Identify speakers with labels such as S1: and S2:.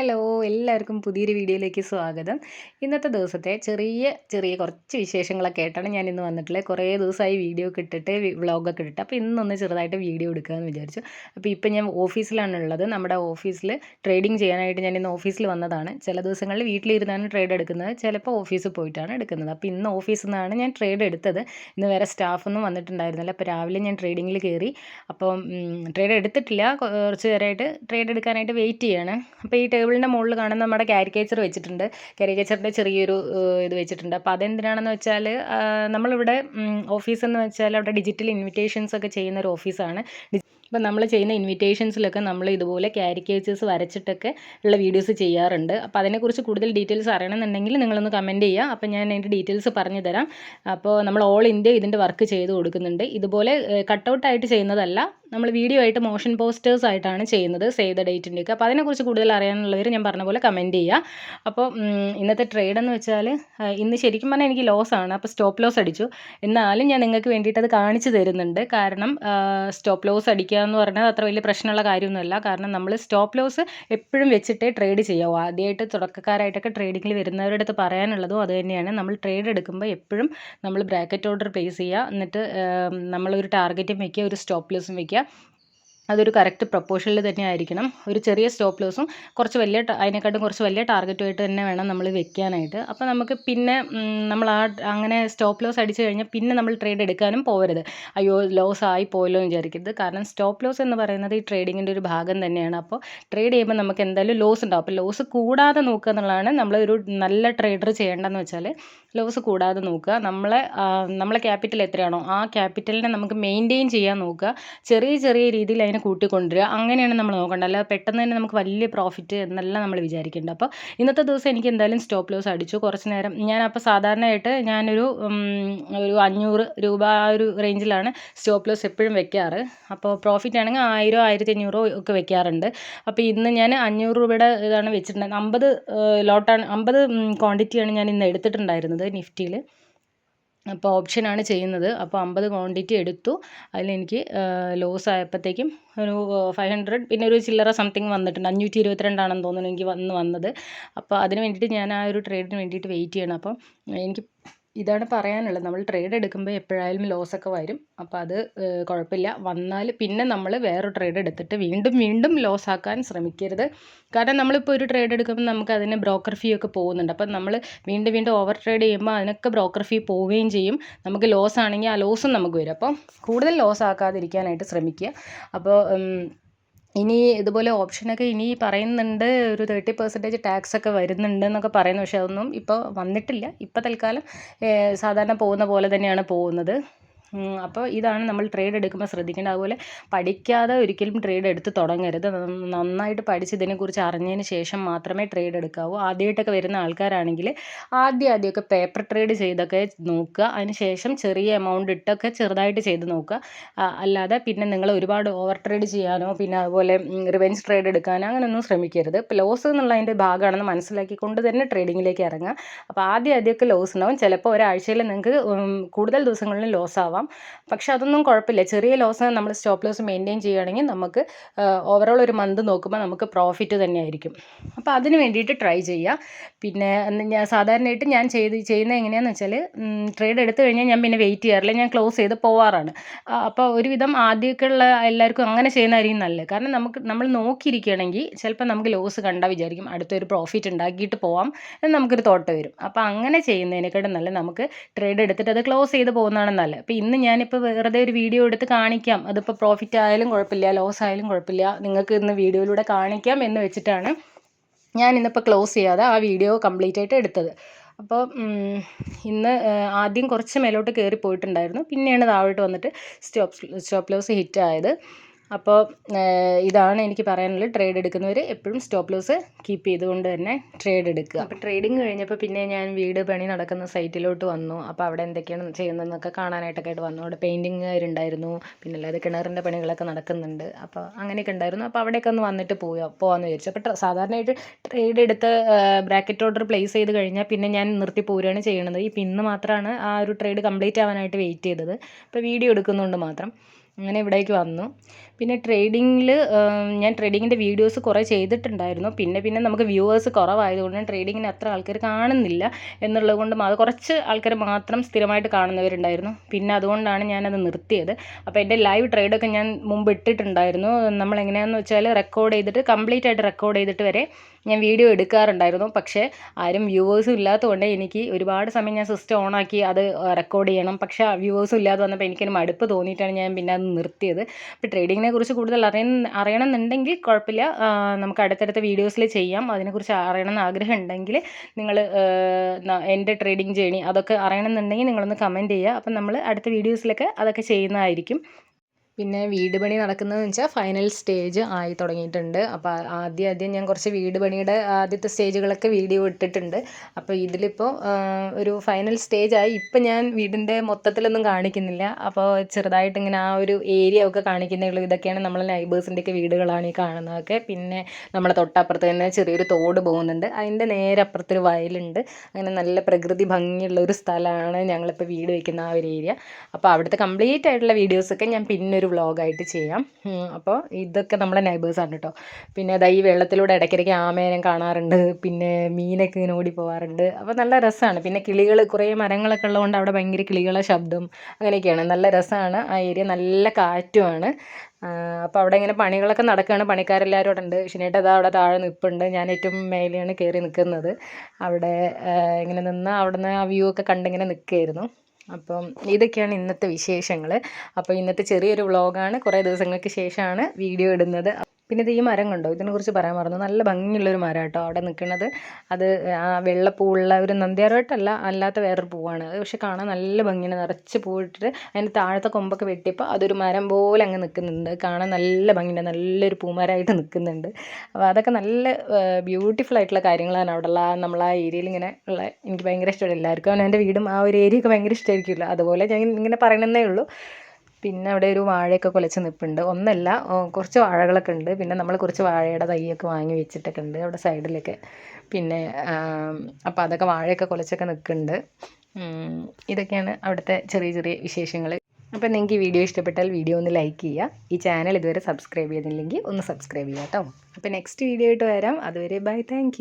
S1: Hello എല്ലാവർക്കും പുതിയൊരു വീഡിയോയിലേക്ക് സ്വാഗതം. ഇന്നത്തെ ദിവസത്തെ ചെറിയ ചെറിയ കുറച്ച് വിശേഷങ്ങളൊക്കെ ആയിട്ടാണ് ഞാൻ ഇന്ന് വന്നിട്ടുള്ളത്. കുറേ ദിവസമായി വീഡിയോ ഒക്കെ ഇട്ടിട്ട് വ്ളോഗൊക്കെ ഇട്ടിട്ട്. അപ്പോൾ ഇന്നൊന്ന് ചെറുതായിട്ട് വീഡിയോ എടുക്കാമെന്ന് വിചാരിച്ചു. അപ്പോൾ ഇപ്പം ഞാൻ ഓഫീസിലാണ് ഉള്ളത് നമ്മുടെ ഓഫീസിൽ ട്രേഡിംഗ് ചെയ്യാനായിട്ട് ഞാൻ ഇന്ന് ഓഫീസിൽ വന്നതാണ്. ചില ദിവസങ്ങളിൽ വീട്ടിലിരുന്നാണ് ട്രേഡ് എടുക്കുന്നത്. ചിലപ്പോൾ ഓഫീസിൽ പോയിട്ടാണ് എടുക്കുന്നത്. അപ്പോൾ ഇന്ന് ഓഫീസിൽ നിന്നാണ് ഞാൻ ട്രേഡ് എടുത്തത്. ഇന്ന് വേറെ സ്റ്റാഫൊന്നും വന്നിട്ടുണ്ടായിരുന്നില്ല. അപ്പോൾ രാവിലെ ഞാൻ ട്രേഡിങ്ങിൽ കയറി. അപ്പം ട്രേഡ് എടുത്തിട്ടില്ല. കുറച്ച് നേരമായിട്ട് ട്രേഡ് എടുക്കാനായിട്ട് വെയിറ്റ് ചെയ്യാണ്. അപ്പോൾ ഈ ടേബിളിന്റെ മുകളിൽ കാണുന്ന നമ്മുടെ കാരിക്കേച്ചർ വെച്ചിട്ടുണ്ട്. കാരിക്കേച്ചറിന്റെ ചെറിയൊരു ഇത് വെച്ചിട്ടുണ്ട്. അപ്പോൾ അതെന്തിനാണെന്ന് വെച്ചാൽ നമ്മളിവിടെ ഓഫീസ് എന്ന് വെച്ചാൽ അവിടെ ഡിജിറ്റൽ ഇൻവിറ്റേഷൻസ് ഒക്കെ ചെയ്യുന്ന ഒരു ഓഫീസാണ്. ഇപ്പം നമ്മൾ ചെയ്യുന്ന ഇൻവിറ്റേഷൻസിലൊക്കെ നമ്മൾ ഇതുപോലെ ക്യാരിക്കേച്ചേഴ്സ് വരച്ചിട്ടൊക്കെ ഉള്ള വീഡിയോസ് ചെയ്യാറുണ്ട്. അപ്പോൾ അതിനെക്കുറിച്ച് കൂടുതൽ ഡീറ്റെയിൽസ് അറിയണമെന്നുണ്ടെങ്കിൽ നിങ്ങളൊന്ന് കമന്റ് ചെയ്യുക. അപ്പോൾ ഞാൻ അതിന്റെ ഡീറ്റെയിൽസ് പറഞ്ഞു തരാം. അപ്പോൾ നമ്മൾ ഓൾ ഇന്ത്യ ഇതിന്റെ വർക്ക് ചെയ്ത് കൊടുക്കുന്നുണ്ട്. ഇതുപോലെ കട്ടൗട്ടായിട്ട് ചെയ്യുന്നതല്ല. നമ്മൾ വീഡിയോ ആയിട്ട് മോഷൻ പോസ്റ്റേഴ്സ് ആയിട്ടാണ് ചെയ്യുന്നത് സേവ് ദ ഡേറ്റിന്റെയൊക്കെ അപ്പോൾ അതിനെക്കുറിച്ച് കൂടുതൽ അറിയാനുള്ളവർ ഞാൻ പറഞ്ഞ പോലെ കമന്റ് ചെയ്യുക. അപ്പോൾ ഇന്നത്തെ ട്രേഡ് എന്ന് വെച്ചാൽ ഇന്ന് ശരിക്കും പറഞ്ഞാൽ എനിക്ക് ലോസ് ആണ്. അപ്പോൾ സ്റ്റോപ്പ് ലോസ് അടിച്ചു. എന്നാലും ഞാൻ നിങ്ങൾക്ക് വേണ്ടിയിട്ട് അത് കാണിച്ചു തരുന്നുണ്ട്. കാരണം സ്റ്റോപ്പ് ലോസ് അടിക്കുക എന്ന് പറഞ്ഞാൽ അത്ര വലിയ പ്രശ്നമുള്ള കാര്യമൊന്നുമല്ല. കാരണം നമ്മൾ സ്റ്റോപ്പ് ലോസ് എപ്പോഴും വെച്ചിട്ടേ ട്രേഡ് ചെയ്യാവൂ. ആദ്യമായിട്ട് തുടക്കക്കാരായിട്ടൊക്കെ ട്രേഡിങ്ങിൽ വരുന്നവരുടെ അടുത്ത് പറയാനുള്ളതും അത് തന്നെയാണ്. നമ്മൾ ട്രേഡ് എടുക്കുമ്പോൾ എപ്പോഴും നമ്മൾ ബ്രാക്കറ്റ് ഓർഡർ പ്ലേസ് ചെയ്യുക. എന്നിട്ട് നമ്മളൊരു ടാർഗറ്റും വയ്ക്കുക ഒരു സ്റ്റോപ്പ് ലോസും വയ്ക്കുക അതൊരു കറക്റ്റ് പ്രപ്പോഷനിൽ തന്നെ ആയിരിക്കണം. ഒരു ചെറിയ സ്റ്റോപ്പ് ലോസും കുറച്ച് വലിയ അതിനെക്കാട്ടും കുറച്ച് വലിയ ടാർഗറ്റുമായിട്ട് തന്നെ വേണം നമ്മൾ വെക്കാനായിട്ട്. അപ്പോൾ നമുക്ക് പിന്നെ നമ്മൾ ആ അങ്ങനെ സ്റ്റോപ്പ് ലോസ് അടിച്ചു കഴിഞ്ഞാൽ പിന്നെ നമ്മൾ ട്രേഡ് എടുക്കാനും പോകരുത് അയ്യോ ലോസ് ആയി പോയല്ലോ എന്ന് വിചാരിക്കരുത്. കാരണം സ്റ്റോപ്പ് ലോസ് എന്ന് പറയുന്നത് ഈ ട്രേഡിങ്ങിന്റെ ഒരു ഭാഗം തന്നെയാണ്. അപ്പോൾ ട്രേഡ് ചെയ്യുമ്പോൾ നമുക്ക് എന്തായാലും ലോസ് ഉണ്ടാവും. അപ്പോൾ ലോസ് കൂടാതെ നോക്കുക എന്നുള്ളതാണ് നമ്മളൊരു നല്ല ട്രേഡർ ചെയ്യേണ്ടതെന്ന് വെച്ചാൽ ലോസ് കൂടാതെ നോക്കുക. നമ്മളെ നമ്മളെ ക്യാപിറ്റൽ എത്രയാണോ ആ ക്യാപിറ്റലിനെ നമുക്ക് മെയിന്റെയിൻ ചെയ്യാൻ നോക്കുക. ചെറിയ ചെറിയ രീതിയിൽ അതിനെ കൂട്ടിക്കൊണ്ടുവരിക. അങ്ങനെയാണ് നമ്മൾ നോക്കേണ്ടത്. അല്ലാതെ പെട്ടെന്ന് തന്നെ നമുക്ക് വലിയ പ്രോഫിറ്റ് എന്നല്ല നമ്മൾ വിചാരിക്കേണ്ടത്. അപ്പോൾ ഇന്നത്തെ ദിവസം എനിക്ക് എന്തായാലും സ്റ്റോപ്പ് ലോസ് അടിച്ചു. കുറച്ച് നേരം ഞാൻ അപ്പോൾ സാധാരണയായിട്ട് ഞാനൊരു ഒരു അഞ്ഞൂറ് രൂപ ആ ഒരു റേഞ്ചിലാണ് സ്റ്റോപ്പ് ലോസ് എപ്പോഴും വെക്കാറ്. അപ്പോൾ പ്രോഫിറ്റ് ആണെങ്കിൽ ആയിരം ആയിരത്തി അഞ്ഞൂറോ ഒക്കെ വെക്കാറുണ്ട്. അപ്പോൾ ഇന്ന് ഞാൻ അഞ്ഞൂറ് രൂപയുടെ ഇതാണ് വെച്ചിട്ടുണ്ടായിരുന്നത്. അമ്പത് ലോട്ടാണ് അമ്പത് ക്വാണ്ടിറ്റിയാണ് ഞാൻ ഇന്ന് എടുത്തിട്ടുണ്ടായിരുന്നത് നിഫ്റ്റിയിൽ. അപ്പോൾ ഓപ്ഷനാണ് ചെയ്യുന്നത്. അപ്പോൾ അമ്പത് ക്വാണ്ടിറ്റി എടുത്തു. അതിലെനിക്ക് ലോസ് ആയപ്പോഴത്തേക്കും ഒരു ഫൈവ് ഹൺഡ്രഡ് പിന്നെ ഒരു ചില്ലറ സംതിങ് വന്നിട്ടുണ്ട്. അഞ്ഞൂറ്റി ഇരുപത്തിരണ്ടാണെന്ന് തോന്നുന്നു എനിക്ക് വന്ന് വന്നത്. അപ്പോൾ അതിന് വേണ്ടിയിട്ട് ഞാൻ ആ ഒരു ട്രേഡിന് വേണ്ടിയിട്ട് വെയിറ്റ് ചെയ്യണം. അപ്പം എനിക്ക് ഇതാണ് പറയാനുള്ളത്. നമ്മൾ ട്രേഡ് എടുക്കുമ്പോൾ എപ്പോഴായാലും ലോസ് ഒക്കെ വരും. അപ്പോൾ അത് കുഴപ്പമില്ല. വന്നാൽ പിന്നെ നമ്മൾ വേറെ ട്രേഡ് എടുത്തിട്ട് വീണ്ടും വീണ്ടും ലോസ് ആക്കാൻ ശ്രമിക്കരുത്. കാരണം നമ്മളിപ്പോൾ ഒരു ട്രേഡ് എടുക്കുമ്പോൾ നമുക്ക് അതിന് ബ്രോക്കർ ഫീ ഒക്കെ പോകുന്നുണ്ട്. അപ്പം നമ്മൾ വീണ്ടും വീണ്ടും ഓവർ ട്രേഡ് ചെയ്യുമ്പോൾ അതിനൊക്കെ ബ്രോക്കർ ഫീ പോവുകയും ചെയ്യും. നമുക്ക് ലോസ് ആണെങ്കിൽ ആ ലോസും നമുക്ക് വരും. അപ്പം കൂടുതൽ ലോസ് ആക്കാതിരിക്കാനായിട്ട് ശ്രമിക്കുക. അപ്പോൾ ഇനി ഇതുപോലെ ഓപ്ഷനൊക്കെ ഇനി പറയുന്നുണ്ട് ഒരു തേർട്ടി പെർസെന്റേജ് ടാക്സ് ഒക്കെ വരുന്നുണ്ട് എന്നൊക്കെ പറയുന്നു. പക്ഷേ അതൊന്നും ഇപ്പോൾ വന്നിട്ടില്ല. ഇപ്പോൾ തൽക്കാലം സാധാരണ പോകുന്ന പോലെ തന്നെയാണ് പോകുന്നത്. അപ്പോൾ ഇതാണ് നമ്മൾ ട്രേഡ് എടുക്കുമ്പോൾ ശ്രദ്ധിക്കേണ്ടത്. അതുപോലെ പഠിക്കാതെ ഒരിക്കലും ട്രേഡ് എടുത്ത് തുടങ്ങരുത്. നന്നായിട്ട് പഠിച്ച് ഇതിനെക്കുറിച്ച് അറിഞ്ഞതിന് ശേഷം മാത്രമേ ട്രേഡ് എടുക്കാവൂ. ആദ്യമായിട്ടൊക്കെ വരുന്ന ആൾക്കാരാണെങ്കിൽ ആദ്യം ആദ്യമൊക്കെ പേപ്പർ ട്രേഡ് ചെയ്തൊക്കെ നോക്കുക. അതിന് ശേഷം ചെറിയ എമൗണ്ട് ഇട്ടൊക്കെ ചെറുതായിട്ട് ചെയ്ത് നോക്കുക. അല്ലാതെ പിന്നെ നിങ്ങൾ ഒരുപാട് ഓവർ ട്രേഡ് ചെയ്യാനോ പിന്നെ അതുപോലെ റിവെഞ്ച് ട്രേഡ് എടുക്കാനോ അങ്ങനെയൊന്നും ശ്രമിക്കരുത്. ഇപ്പോൾ ലോസ് എന്നുള്ളതിന്റെ ഭാഗമാണെന്ന് മനസ്സിലാക്കിക്കൊണ്ട് തന്നെ ട്രേഡിങ്ങിലേക്ക് ഇറങ്ങുക. അപ്പോൾ ആദ്യം ആദ്യമൊക്കെ ലോസ് ഉണ്ടാവും. ചിലപ്പോൾ ഒരാഴ്ചയിൽ നിങ്ങൾക്ക് കൂടുതൽ ദിവസങ്ങളിൽ ലോസ് ആവാം. ആവാം. പക്ഷെ അതൊന്നും കുഴപ്പമില്ല. ചെറിയ ലോസ് നമ്മൾ സ്റ്റോപ്പ് ലോസ് മെയിന്റെയിൻ ചെയ്യുകയാണെങ്കിൽ നമുക്ക് ഓവറോൾ ഒരു മന്ത് നോക്കുമ്പോൾ നമുക്ക് പ്രോഫിറ്റ് തന്നെയായിരിക്കും. അപ്പോൾ അതിന് വേണ്ടിയിട്ട് ട്രൈ ചെയ്യുക പിന്നെ ഞാൻ സാധാരണയായിട്ട് ഞാൻ ചെയ്ത് ചെയ്യുന്നത് എങ്ങനെയാണെന്ന് വെച്ചാൽ ട്രേഡ് എടുത്തു കഴിഞ്ഞാൽ ഞാൻ പിന്നെ വെയിറ്റ് ചെയ്യാറില്ല. ഞാൻ ക്ലോസ് ചെയ്ത് പോവാറാണ്. അപ്പോൾ ഒരുവിധം ആദ്യമൊക്കെ ഉള്ള എല്ലാവർക്കും അങ്ങനെ ചെയ്യുന്നതായിരിക്കും നല്ലത്. കാരണം നമുക്ക് നമ്മൾ നോക്കിയിരിക്കുകയാണെങ്കിൽ ചിലപ്പോൾ നമുക്ക് ലോസ് കണ്ടാൽ വിചാരിക്കും അടുത്തൊരു പ്രോഫിറ്റ് ഉണ്ടാക്കിയിട്ട് പോവാം എന്ന് നമുക്കൊരു തോട്ട് വരും. അപ്പോൾ അങ്ങനെ ചെയ്യുന്നതിനെക്കാട്ടും നല്ല നമുക്ക് ട്രേഡ് എടുത്തിട്ട് അത് ക്ലോസ് ചെയ്ത് പോകുന്നതാണ് നല്ലത്. അപ്പോൾ ഇന്ന് ഞാനിപ്പോൾ വെറുതെ ഒരു വീഡിയോ എടുത്ത് കാണിക്കാം. അതിപ്പോൾ പ്രോഫിറ്റ് ആയാലും കുഴപ്പമില്ല ലോസ് ആയാലും കുഴപ്പമില്ല. നിങ്ങൾക്ക് ഇന്ന് വീഡിയോയിലൂടെ കാണിക്കാം എന്ന് വെച്ചിട്ടാണ് ഞാൻ ഇന്നിപ്പോൾ ക്ലോസ് ചെയ്യാതെ ആ വീഡിയോ കംപ്ലീറ്റ് ആയിട്ട് എടുത്തത്. അപ്പോൾ ഇന്ന് ആദ്യം കുറച്ച് മേലോട്ട് കയറി പോയിട്ടുണ്ടായിരുന്നു പിന്നെയാണ് താഴോട്ട് വന്നിട്ട് സ്റ്റോപ്പ് സ്റ്റോപ്പ് ലോസ് ഹിറ്റ് ആയത്. അപ്പോൾ ഇതാണ് എനിക്ക് പറയാനുള്ളത്. ട്രേഡ് എടുക്കുന്നവർ എപ്പോഴും സ്റ്റോപ്പ് ലോസ് കീപ്പ് ചെയ്തുകൊണ്ട് തന്നെ ട്രേഡ് എടുക്കുക. അപ്പോൾ ട്രേഡിങ് കഴിഞ്ഞപ്പോൾ പിന്നെ ഞാൻ വീട് പണി നടക്കുന്ന സൈറ്റിലോട്ട് വന്നു. അപ്പോൾ അവിടെ എന്തൊക്കെയാണ് ചെയ്യുന്നതെന്നൊക്കെ കാണാനായിട്ടൊക്കെ ആയിട്ട് വന്നു. അവിടെ പെയിന്റിങ്ങുകാരുണ്ടായിരുന്നു പിന്നെ അല്ലാതെ കിണറിന്റെ പണികളൊക്കെ നടക്കുന്നുണ്ട്. അപ്പോൾ അങ്ങനെയൊക്കെ ഉണ്ടായിരുന്നു. അപ്പോൾ അവിടെയൊക്കെ ഒന്ന് വന്നിട്ട് പോയോ പോകാമെന്ന് വിചാരിച്ചു. അപ്പോൾ സാധാരണയായിട്ട് ട്രേഡ് എടുത്ത് ബ്രാക്കറ്റ് ഓർഡർ പ്ലേസ് ചെയ്ത് കഴിഞ്ഞാൽ പിന്നെ ഞാൻ നിർത്തി പോരുകയാണ് ചെയ്യുന്നത് ഈ ഇന്ന് മാത്രമാണ് ആ ഒരു ട്രേഡ് കംപ്ലീറ്റ് ആവാനായിട്ട് വെയിറ്റ് ചെയ്തത്. അപ്പോൾ വീഡിയോ എടുക്കുന്നതുകൊണ്ട് മാത്രം. അങ്ങനെ ഇവിടേക്ക് വന്നു. പിന്നെ ട്രേഡിങ്ങിൽ ഞാൻ ട്രേഡിങ്ങിന്റെ വീഡിയോസ് കുറേ ചെയ്തിട്ടുണ്ടായിരുന്നു. പിന്നെ പിന്നെ നമുക്ക് വ്യൂവേഴ്സ് കുറവായതുകൊണ്ട് ട്രേഡിങ്ങിന് അത്ര ആൾക്കാർ കാണുന്നില്ല എന്നുള്ളത് കൊണ്ട് കുറച്ച് ആൾക്കാർ മാത്രം സ്ഥിരമായിട്ട് കാണുന്നവരുണ്ടായിരുന്നു. പിന്നെ അതുകൊണ്ടാണ് ഞാനത് നിർത്തിയത്. അപ്പോൾ എന്റെ ലൈവ് ട്രേഡൊക്കെ ഞാൻ മുമ്പ് ഇട്ടിട്ടുണ്ടായിരുന്നു. നമ്മൾ എങ്ങനെയാണെന്ന് വെച്ചാൽ റെക്കോർഡ് ചെയ്തിട്ട് കംപ്ലീറ്റ് ആയിട്ട് റെക്കോർഡ് ചെയ്തിട്ട് വരെ ഞാൻ വീഡിയോ എടുക്കാറുണ്ടായിരുന്നു. പക്ഷേ ആരും വ്യൂവേഴ്സും ഇല്ലാത്തതുകൊണ്ട് എനിക്ക് ഒരുപാട് സമയം ഞാൻ സിസ്റ്റം ഓണാക്കി അത് റെക്കോർഡ് ചെയ്യണം. പക്ഷേ വ്യൂവേഴ്സും ഇല്ലാതെ വന്നപ്പോൾ എനിക്കൊരു മടുപ്പ് തോന്നിയിട്ടാണ് ഞാൻ പിന്നെ അത് നിർത്തിയത്. അപ്പോൾ ട്രേഡിങ്ങിനെ കുറിച്ച് കൂടുതൽ അറിയണം അറിയണമെന്നുണ്ടെങ്കിൽ കുഴപ്പമില്ല. നമുക്ക് അടുത്തടുത്ത വീഡിയോസിൽ ചെയ്യാം. അതിനെക്കുറിച്ച് അറിയണമെന്ന് ആഗ്രഹം ഉണ്ടെങ്കിൽ നിങ്ങൾ എന്റെ ട്രേഡിംഗ് ജേണി അതൊക്കെ അറിയണമെന്നുണ്ടെങ്കിൽ നിങ്ങളൊന്ന് കമന്റ് ചെയ്യുക. അപ്പം നമ്മൾ അടുത്ത വീഡിയോസിലൊക്കെ അതൊക്കെ ചെയ്യുന്നതായിരിക്കും. പിന്നെ വീട് പണി നടക്കുന്നതെന്ന് വെച്ചാൽ ഫൈനൽ സ്റ്റേജ് ആയി തുടങ്ങിയിട്ടുണ്ട്. അപ്പോൾ ആദ്യം ആദ്യം ഞാൻ കുറച്ച് വീട് പണിയുടെ ആദ്യത്തെ സ്റ്റേജുകളൊക്കെ വീഡിയോ ഇട്ടിട്ടുണ്ട്. അപ്പോൾ ഇതിലിപ്പോൾ ഒരു ഫൈനൽ സ്റ്റേജായി ഇപ്പം ഞാൻ വീടിന്റെ മൊത്തത്തിലൊന്നും കാണിക്കുന്നില്ല. അപ്പോൾ ചെറുതായിട്ട് ഇങ്ങനെ ആ ഒരു ഏരിയ ഒക്കെ കാണിക്കുന്നേ ഉള്ളൂ. ഇതൊക്കെയാണ് നമ്മളെ നൈബേഴ്സിന്റെയൊക്കെ വീടുകളാണ് ഈ കാണുന്നതൊക്കെ. പിന്നെ നമ്മളെ തൊട്ടപ്പുറത്ത് തന്നെ ചെറിയൊരു തോട് പോകുന്നുണ്ട്. അതിന്റെ നേരെ അപ്പുറത്തൊരു വയലുണ്ട്. അങ്ങനെ നല്ല പ്രകൃതി ഭംഗിയുള്ള ഒരു സ്ഥലമാണ് ഞങ്ങളിപ്പോൾ വീട് വയ്ക്കുന്ന ആ ഒരു ഏരിയ അപ്പോൾ അവിടുത്തെ കംപ്ലീറ്റ് ആയിട്ടുള്ള വീഡിയോസൊക്കെ ഞാൻ പിന്നെ ഒരു വ്ളോഗായിട്ട് ചെയ്യാം. അപ്പോൾ ഇതൊക്കെ നമ്മുടെ നൈബേഴ്സാണ് കേട്ടോ പിന്നെ അതാ ഈ വെള്ളത്തിലൂടെ ഇടയ്ക്കിടയ്ക്ക് ആമേനെ കാണാറുണ്ട്. പിന്നെ മീനൊക്കെ ഇങ്ങനെ ഓടി പോകാറുണ്ട് അപ്പോൾ നല്ല രസമാണ് പിന്നെ കിളികൾ കുറേ മരങ്ങളൊക്കെ ഉള്ളതുകൊണ്ട് അവിടെ ഭയങ്കര കിളികളെ ശബ്ദം അങ്ങനെയൊക്കെയാണ്. നല്ല രസമാണ് ആ ഏരിയ നല്ല കാറ്റുമാണ്. അപ്പോൾ അവിടെ ഇങ്ങനെ പണികളൊക്കെ നടക്കുകയാണ് പണിക്കാരെല്ലാവരും അവിടെ ഉണ്ട് ഷിനേട്ട് അതാ അവിടെ താഴെ നിൽപ്പുണ്ട് ഞാൻ ഏറ്റവും മേലെയാണ് കയറി നിൽക്കുന്നത് അവിടെ ഇങ്ങനെ നിന്ന് അവിടുന്ന് ആ വ്യൂ ഒക്കെ കണ്ടിങ്ങനെ നിൽക്കുകയായിരുന്നു അപ്പം ഇതൊക്കെയാണ് ഇന്നത്തെ വിശേഷങ്ങൾ അപ്പോൾ ഇന്നത്തെ ചെറിയൊരു വ്ളോഗാണ്. കുറേ ദിവസങ്ങൾക്ക് ശേഷമാണ് വീഡിയോ ഇടുന്നത്. പിന്നെ ഇത് ഈ മരം കണ്ടോ? ഇതിനെക്കുറിച്ച് പറയാൻ മറന്നു. നല്ല ഭംഗിയുള്ള ഒരു മരം കേട്ടോ അവിടെ നിൽക്കുന്നത്. അത് ആ വെള്ളപ്പൂവുള്ള ഒരു നന്ദിയാർവട്ടല്ല അല്ലാത്ത വേറൊരു പൂവാണ്. അത് പക്ഷെ കാണാൻ നല്ല ഭംഗിയാണ്. നിറച്ച് പൂവിട്ടിട്ട് അതിന്റെ താഴത്തെ കൊമ്പൊക്കെ വെട്ടിയപ്പോൾ അതൊരു മരം പോലെ അങ്ങ് നിൽക്കുന്നുണ്ട്. കാണാൻ നല്ല ഭംഗിയുണ്ട്. നല്ലൊരു പൂമരമായിട്ട് നിൽക്കുന്നുണ്ട്. അപ്പോൾ അതൊക്കെ നല്ല ബ്യൂട്ടിഫുൾ ആയിട്ടുള്ള കാര്യങ്ങളാണ് അവിടെ ഉള്ള നമ്മൾ ഏരിയയിൽ ഇങ്ങനെ ഉള്ള എനിക്ക് ഭയങ്കര ഇഷ്ടമാണ് എല്ലാവർക്കും. എന്റെ വീടും ആ ഒരു ഏരിയ ഒക്കെ ഭയങ്കര ഇഷ്ടമായിരിക്കുമല്ലോ. അതുപോലെ ഞാൻ ഇങ്ങനെ പറയണമെന്നേ ഉള്ളൂ. പിന്നെ അവിടെ ഒരു വാഴയൊക്കെ കുലച്ച് നിൽപ്പുണ്ട് ഒന്നല്ല കുറച്ച് വാഴകളൊക്കെ ഉണ്ട്. പിന്നെ നമ്മൾ കുറച്ച് വാഴയുടെ തൈയൊക്കെ വാങ്ങി വെച്ചിട്ടൊക്കെ ഉണ്ട് അവിടെ സൈഡിലൊക്കെ. പിന്നെ അപ്പോൾ അതൊക്കെ വാഴയൊക്കെ കുലച്ചൊക്കെ നിൽക്കുന്നുണ്ട് ഇതൊക്കെയാണ് അവിടുത്തെ ചെറിയ ചെറിയ വിശേഷങ്ങൾ അപ്പോൾ നിങ്ങൾക്ക് ഈ വീഡിയോ ഇഷ്ടപ്പെട്ടാൽ വീഡിയോ ഒന്ന് ലൈക്ക് ചെയ്യുക ഈ ചാനൽ ഇതുവരെ സബ്സ്ക്രൈബ് ചെയ്തില്ലെങ്കിൽ ഒന്ന് സബ്സ്ക്രൈബ് ചെയ്യാം കേട്ടോ അപ്പോൾ നെക്സ്റ്റ് വീഡിയോ ആയിട്ട് വരാം. അതുവരെ ബൈ. താങ്ക്